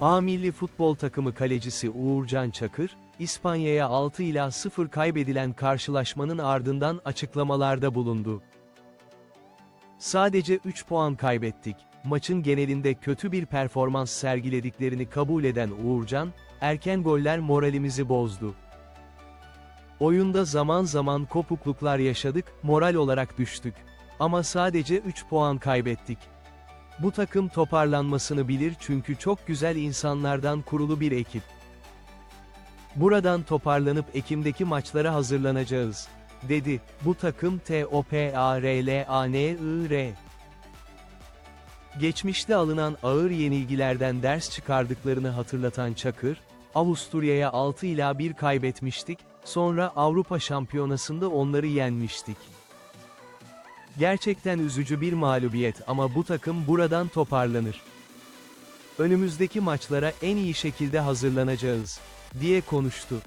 A milli futbol takımı kalecisi Uğurcan Çakır, İspanya'ya 6 ila 0 kaybedilen karşılaşmanın ardından açıklamalarda bulundu. Sadece 3 puan kaybettik. Maçın genelinde kötü bir performans sergilediklerini kabul eden Uğurcan, erken goller moralimizi bozdu. Oyunda zaman zaman kopukluklar yaşadık, moral olarak düştük. Ama sadece 3 puan kaybettik. Bu takım toparlanmasını bilir çünkü çok güzel insanlardan kurulu bir ekip. Buradan toparlanıp Ekim'deki maçlara hazırlanacağız, dedi. Bu takım T-O-P-A-R-L-A-N-I-R. Geçmişte alınan ağır yenilgilerden ders çıkardıklarını hatırlatan Çakır, Avusturya'ya 6 ila 1 kaybetmiştik, sonra Avrupa Şampiyonası'nda onları yenmiştik. Gerçekten üzücü bir mağlubiyet ama bu takım buradan toparlanır. Önümüzdeki maçlara en iyi şekilde hazırlanacağız, diye konuştu.